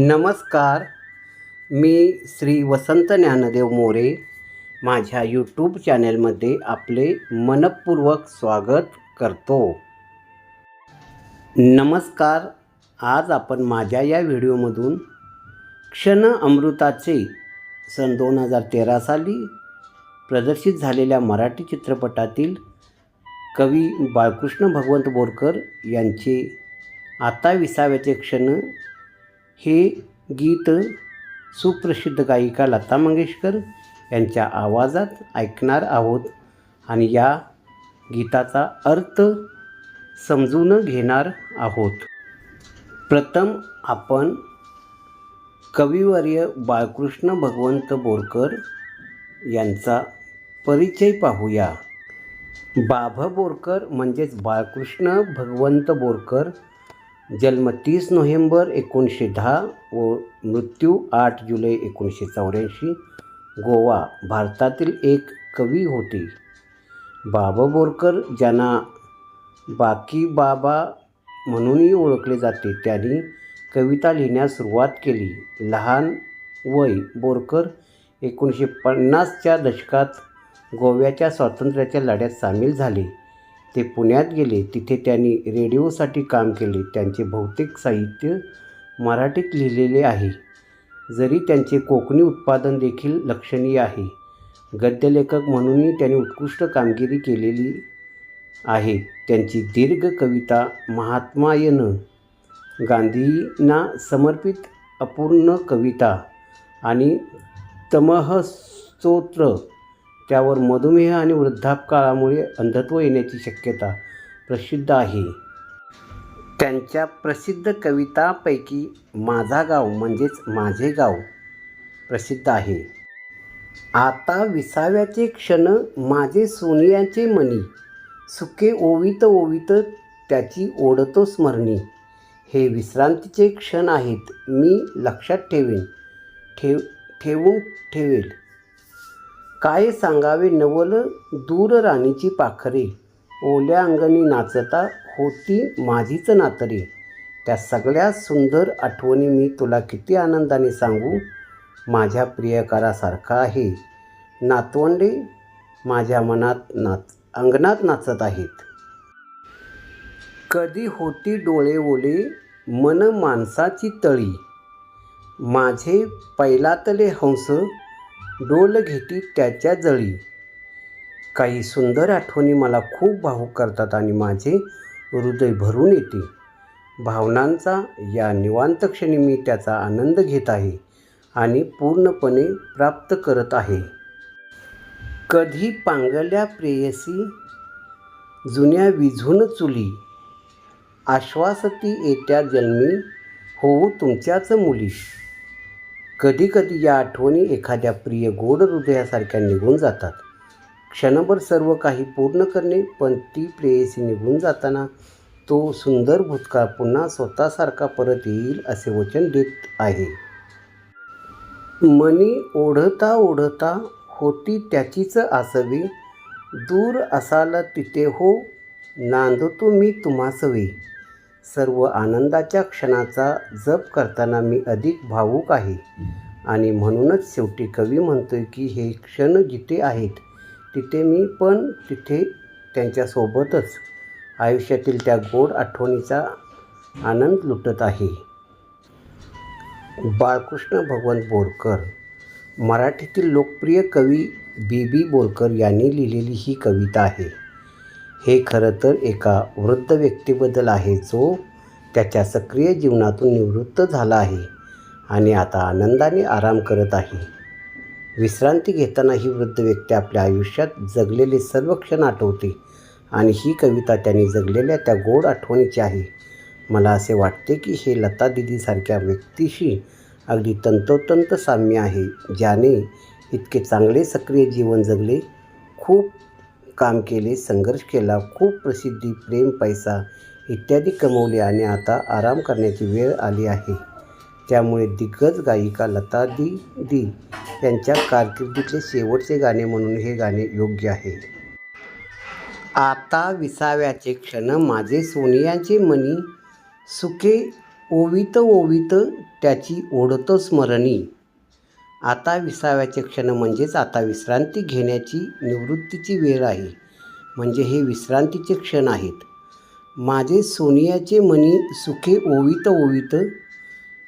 नमस्कार. मी श्री वसंत ज्ञानदेव मोरे. माझ्या यूट्यूब चॅनलमध्ये आपले मनपूर्वक स्वागत करतो. नमस्कार. आज आपण माझ्या या व्हिडिओमधून क्षण अमृताचे सन दोन हजार तेरा साली प्रदर्शित झालेल्या मराठी चित्रपटातील कवी बाळकृष्ण भगवंत बोरकर यांचे आता विसाव्याचे क्षण हे गीत सुप्रसिद्ध गायिका लता मंगेशकर यांच्या आवाजात ऐकणार आहोत आणि या गीताचा अर्थ समजून घेणार आहोत. प्रथम आपण कविवर्य बाळकृष्ण भगवंत बोरकर यांचा परिचय पाहूया. बाभ बोरकर म्हणजेच बाळकृष्ण भगवंत बोरकर जन्म तीस नोव्हेंबर एकोणीसशे दहा व मृत्यू आठ जुलै एकोणीसशे चौऱ्याऐंशी. गोवा भारतातील एक कवी होते. बाबा बोरकर ज्यांना बाकी बाबा म्हणूनही ओळखले जाते त्यांनी कविता लिहिण्यास सुरुवात केली. लहान वय बोरकर एकोणीसशे पन्नासच्या दशकात गोव्याच्या स्वातंत्र्याच्या लढ्यात सामील झाले. ते पुण्यात गेले. तिथे त्यांनी रेडिओसाठी काम केले. त्यांचे बहुतेक साहित्य मराठीत लिहिलेले आहे. जरी त्यांचे कोकणी उत्पादन देखील लक्षणीय आहे. गद्यलेखक म्हणूनही त्यांनी उत्कृष्ट कामगिरी केलेली आहे. त्यांची दीर्घ कविता महात्मायन गांधींना समर्पित अपूर्ण कविता आणि तमहस्तोत्र त्यावर मधुमेह आणि वृद्धापकाळामुळे अंधत्व येण्याची शक्यता प्रसिद्ध आहे. त्यांच्या प्रसिद्ध कवितापैकी माझा गाव म्हणजेच माझे गाव प्रसिद्ध आहे. आता विसाव्याचे क्षण माझे सोनियाचे मनी सुके ओवित ओवित त्याची ओढतो स्मरणी. हे विश्रांतीचे क्षण आहेत मी लक्षात ठेवेन. ठेव ठेवून ठेवेल. काय सांगावे नवल दूर राणीची पाखरे. ओल्या अंगणी नाचता होती माझीच नातरे. त्या सगळ्या सुंदर आठवणी मी तुला किती आनंदाने सांगू? माझ्या प्रियकारासारखा आहे. नातवंडे माझ्या मनात नाच अंगणात नाचत आहेत. कधी होती डोळे ओले मन माणसाची तळी. माझे पैलातले हंस डोल घेती त्याच्या जळी. काही सुंदर आठवणी मला खूप भावूक करतात आणि माझे हृदय भरून येते. भावनांचा या निवांत क्षणी मी त्याचा आनंद घेत आहे आणि पूर्णपणे प्राप्त करत आहे. कधी पांगल्या प्रेयसी जुन्या विझून चुली आश्वासती येत्या जन्मी होऊ तुमच्याच मुली कधीकधी या आठवणी एखाद्या प्रिय गोड हृदयासारख्या निघून जातात. क्षणभर सर्व काही पूर्ण करणे पण ती प्रेयसी निघून जाताना तो सुंदर भूतकाळ पुन्हा स्वतःसारखा परत येईल असे वचन देत आहे. मनी ओढता ओढता होती त्याचीच आसवी. दूर असाल तिथे हो नांदतो मी तुम्हासवी सर्व आनंदाच्या क्षणाचा जप करताना मी अधिक भावूक आहे. आणि म्हणूनच शेवटी कवी म्हणतोय की हे क्षण जिथे आहेत तिथे मी पण तिथे त्यांच्यासोबतच. आयुष्यातील त्या गोड आठवणीचा आनंद लुटत आहे. बाळकृष्ण भगवंत बोरकर. मराठीतील लोकप्रिय कवी बी बी बोरकर यांनी लिहिलेली ही कविता आहे. हे खरं तर एका वृद्ध व्यक्तीबद्दल आहे जो त्याच्या सक्रिय जीवनातून निवृत्त झाला आहे आणि आता आनंदाने आराम करत आहे. विश्रांती घेताना ही वृद्ध व्यक्ती आपल्या आयुष्यात जगलेले सर्व क्षण आठवते आणि ही कविता त्यांनी जगलेल्या त्या गोड आठवणीची आहे. मला असे वाटते की हे लता दिदीसारख्या व्यक्तीशी अगदी तंतोतंत साम्य आहे ज्याने इतके चांगले सक्रिय जीवन जगले खूप काम केले संघर्ष केला खूप प्रसिद्धी प्रेम पैसा इत्यादी कमवले आणि आता आराम करण्याची वेळ आली आहे. त्यामुळे दिग्गज गायिका लता दी दी यांच्या कारकिर्दीतले शेवटचे गाणे म्हणून हे गाणे योग्य आहे. आता विसाव्याचे क्षण माझे सोनियाचे मनी सुखे ओवित ओवित त्याची ओढतो स्मरणी. आता विसाव्याचे क्षण म्हणजेच आता विश्रांती घेण्याची निवृत्तीची वेळ आहे. म्हणजे हे विश्रांतीचे क्षण आहेत. माझे सोनियाचे मनी सुखे ओवित ओवित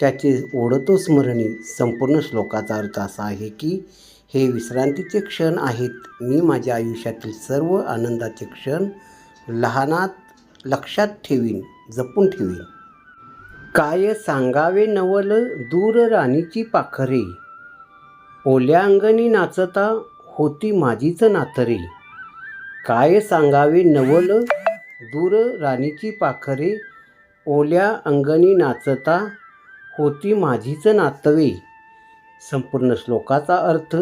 त्याचे ओढतो स्मरणी संपूर्ण श्लोकाचा अर्थ असा आहे की हे विश्रांतीचे क्षण आहेत. मी माझ्या आयुष्यातील सर्व आनंदाचे क्षण लहानात लक्षात ठेवीन जपून ठेवीन. काय सांगावे नवल दूर राणीची पाखरे? ओल्या अंगणी नाचता होती माझीच नातरे. काय सांगावे नवल दूर राणीची पाखरे. ओल्या अंगणी नाचता होती माझीच नातवे संपूर्ण श्लोकाचा अर्थ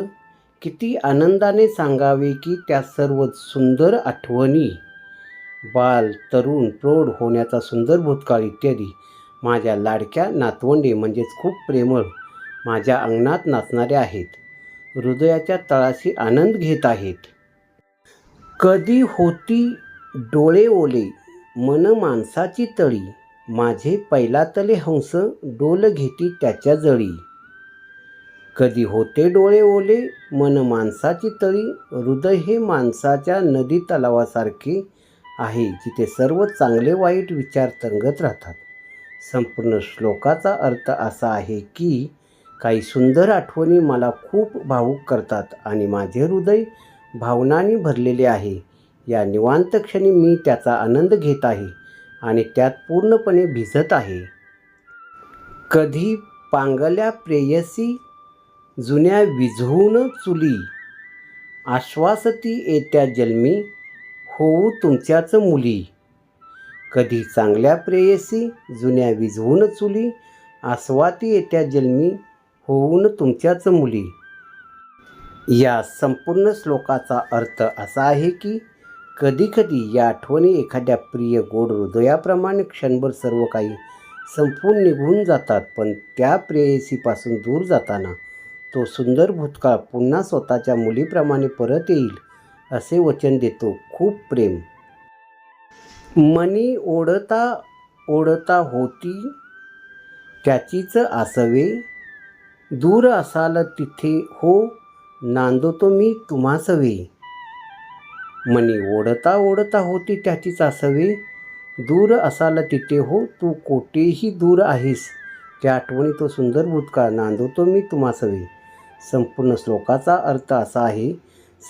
किती आनंदाने सांगावे की त्या सर्व सुंदर आठवणी. बाल तरुण प्रौढ होण्याचा सुंदर भूतकाळ इत्यादी माझ्या लाडक्या नातवंडे म्हणजेच खूप प्रेमळ माझ्या अंगणात नाचणारे आहेत. हृदयाच्या तळाशी आनंद घेत आहेत. कधी होती डोळे ओले मन माणसाची तळी. माझे पैलातले हंस डोल घेती त्याच्या जळी. कधी होते डोळे ओले मन माणसाची तळी. हृदय हे माणसाच्या नदी तलावासारखे आहे जिथे सर्व चांगले वाईट विचार तरंगत राहतात. संपूर्ण श्लोकाचा अर्थ असा आहे की काही सुंदर आठवणी मला खूप भावूक करतात आणि माझे हृदय भावनांनी भरलेले आहे. या निवांत क्षणी मी त्याचा आनंद घेत आहे आणि त्यात पूर्णपणे भिजत आहे. कधी पांगल्या प्रेयसी जुन्या विझवून चुली आश्वासती येत्या जन्मी होऊ तुमच्याच मुली. कधी चांगल्या प्रेयसी जुन्या विझवून चुली आस्वाती येत्या जन्मी होऊन तुमच्याच मुली. या संपूर्ण श्लोकाचा अर्थ असा आहे की कधीकधी या आठवणी एखाद्या प्रिय गोड हृदयाप्रमाणे क्षणभर सर्व काही संपून निघून जातात पण त्या प्रेयसीपासून दूर जाताना तो सुंदर भूतकाळ पुन्हा स्वतःच्या मुलीप्रमाणे परत येईल असे वचन देतो खूप प्रेम. मनी ओढता ओढता होती त्याचीच आसवे दूर असाल तिथे हो नांदतो मी तुम्हासवे मनी ओढता ओढता होती त्याची चासवे दूर असाल तिथे हो तू कोठेही दूर आहेस. त्या आठवणी तो सुंदर भूतकाळ नांदवतो मी तुम्हासवे संपूर्ण श्लोकाचा अर्थ असा आहे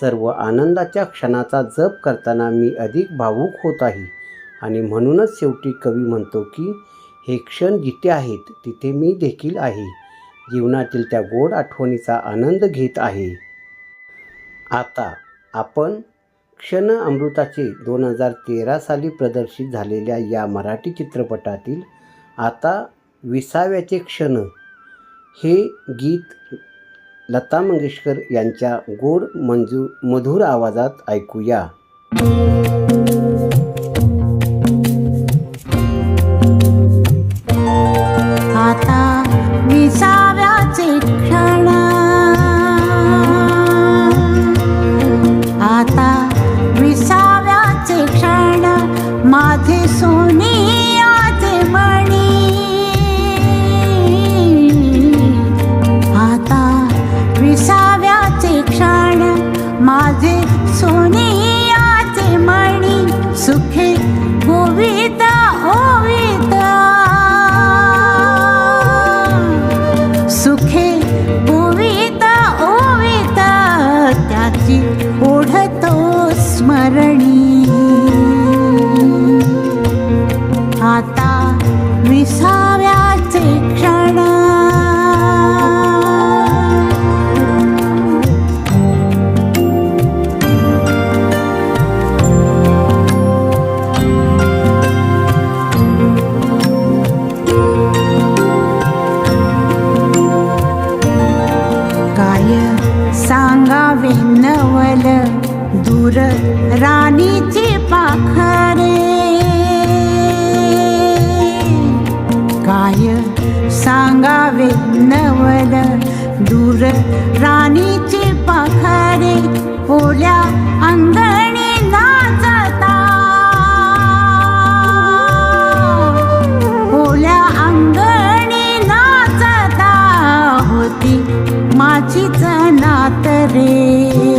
सर्व आनंदाच्या क्षणाचा जप करताना मी अधिक भावूक होत आहे. आणि म्हणूनच शेवटी कवी म्हणतो की हे क्षण जिथे आहेत तिथे मी देखील आहे. जीवनातील त्या गोड आठवणीचा आनंद घेत आहे. आता आपण क्षण अमृताचे दोन हजार तेरा साली प्रदर्शित झालेल्या या मराठी चित्रपटातील आता विसाव्याचे क्षण हे गीत लता मंगेशकर यांच्या गोड मंजू मधुर आवाजात ऐकूया. मणी सुखे सांगावे नवल दूर राणीचे पाखरे ओल्या अंगणी नाचता. ओल्या अंगणी नाचता होती माझीच नात रे.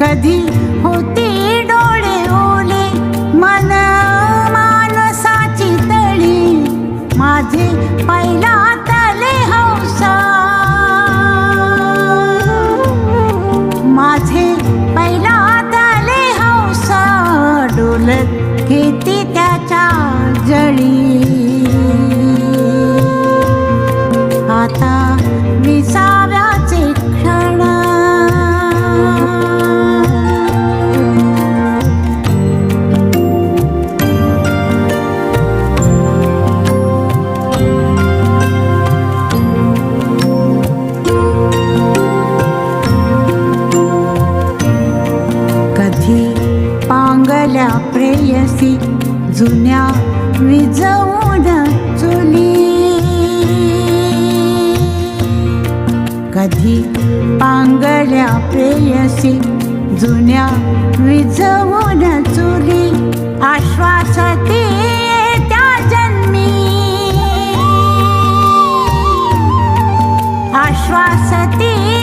कधी होती डोळे ओले? मन मानसाची तळी. माझे पहिला जुन्या विजवून चुली. कधी पांगड्या प्रेयसी जुन्या विजवून चुली. आश्वासती त्या जन्मी. आश्वासती